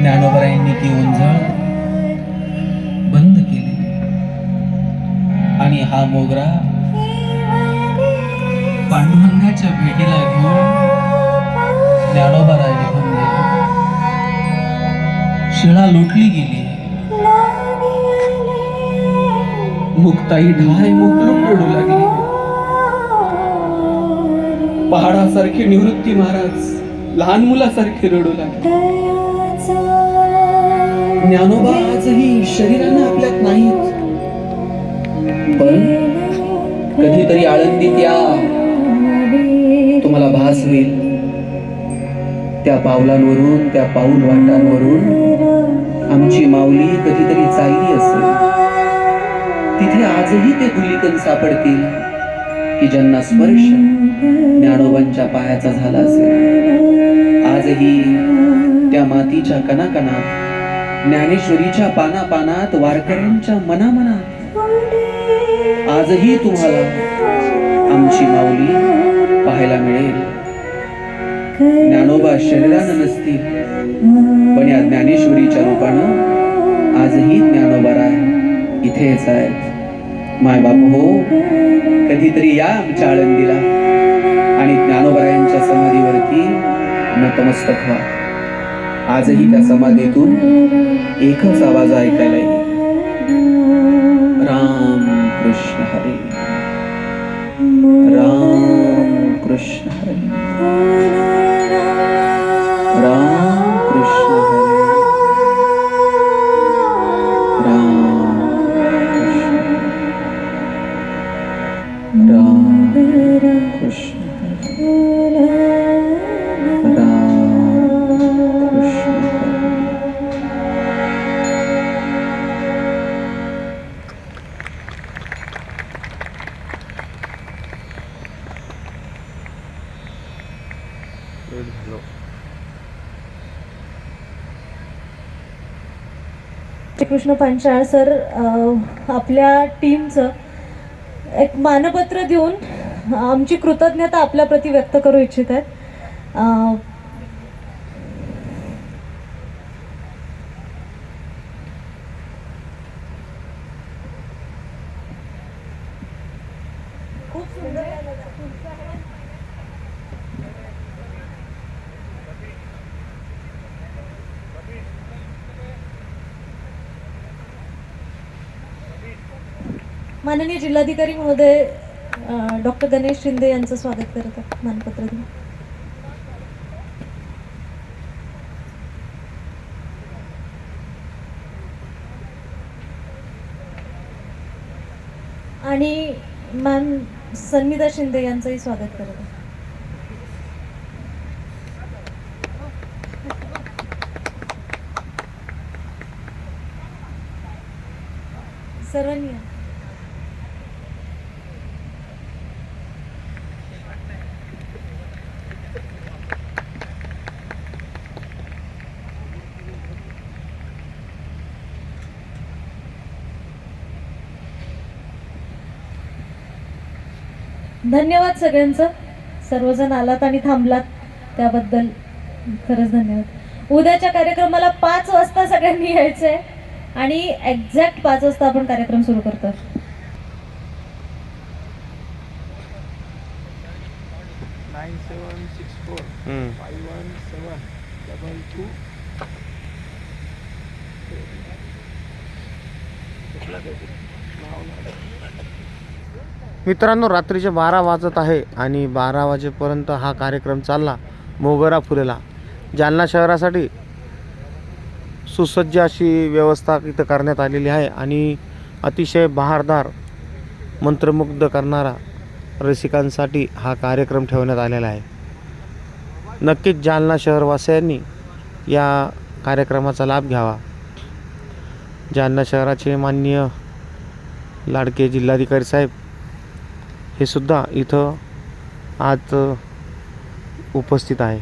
ज्ञानोबरायांनी ती ओंझळ बंद केली. आणि हा मोगरा पांडुरंगाच्या भेटीला घेऊन ज्ञानोबराय निघून गेला. शिळा लुटली गेली. मुक्ताई ढाय मुकलूक रडू लागली. पहाडासारखे निवृत्ती महाराज लहान मुलासारखे रडू लागले. ज्ञानोबा आजही शरीरानं आपल्यात नाहीत. पण कधीतरी आळंदीत या तुम्हाला भास होईल. त्या पावलांवरून त्या पाऊल वाटांवरून आमची माऊली कधीतरी चालली असेल. तिथे आजही ते धुलिकन सापडतील की ज्यांना स्पर्श ज्ञानोबांच्या पायाचा झाला असेल. आजही त्या मातीच्या कणाकणात ज्ञानेश्वरीच्या पाना पानात वारकऱ्यांच्या मनामनात. आजही तुम्हाला आमची माऊली पाहायला मिळेल. ज्ञानोबा शरीरानं नसतील पण या ज्ञानेश्वरीच्या रूपानं आजही ज्ञानोबा राय इथेच आहेत. माय बाप हो कधीतरी या आमच्या आळंदीला आणि ज्ञानोबरायांच्या समाधीवरती नतमस्तक व्हा. आजही त्या समाधीतून एकच आवाज ऐकायला येईल. राम कृष्ण हरे. राम कृष्ण हरे. श्रीकृष्ण पांचाळ सर आपल्या टीमचं एक मानपत्र देऊन आमची कृतज्ञता आपल्याप्रती व्यक्त करू इच्छित आहेत. माननीय जिल्हाधिकारी महोदय डॉक्टर गणेश शिंदे यांचं स्वागत करत आहे. मानपत्र घेऊन आणि मॅम सन्मिता शिंदे यांचंही स्वागत करत आहे. सर्वांनी धन्यवाद सगळ्यांचं. सर्वजण आलात आणि थांबलात. त्याबद्दल खरंच धन्यवाद. उद्याच्या कार्यक्रमाला पाच वाजता सगळ्यांनी यायचं आहे आणि एक्झॅक्ट पाच वाजता आपण कार्यक्रम सुरू करतो nine seven six four five one seven double two. मित्रांनो रात्रीचे बारा वाजत आहे आणि बारा वाजेपर्यंत हा कार्यक्रम चालला मोगरा फुलेला. जालना शहरासाठी सुसज्ज अशी व्यवस्था इथं करण्यात आलेली आहे आणि अतिशय बहारदार मंत्रमुग्ध करणारा रसिकांसाठी हा कार्यक्रम ठेवण्यात आलेला आहे. नक्कीच जालना शहरवासियांनी या कार्यक्रमाचा लाभ घ्यावा. जालना शहराचे माननीय लाडके जिल्हाधिकारी साहेब हे सुद्धा इथं आज उपस्थित आहे.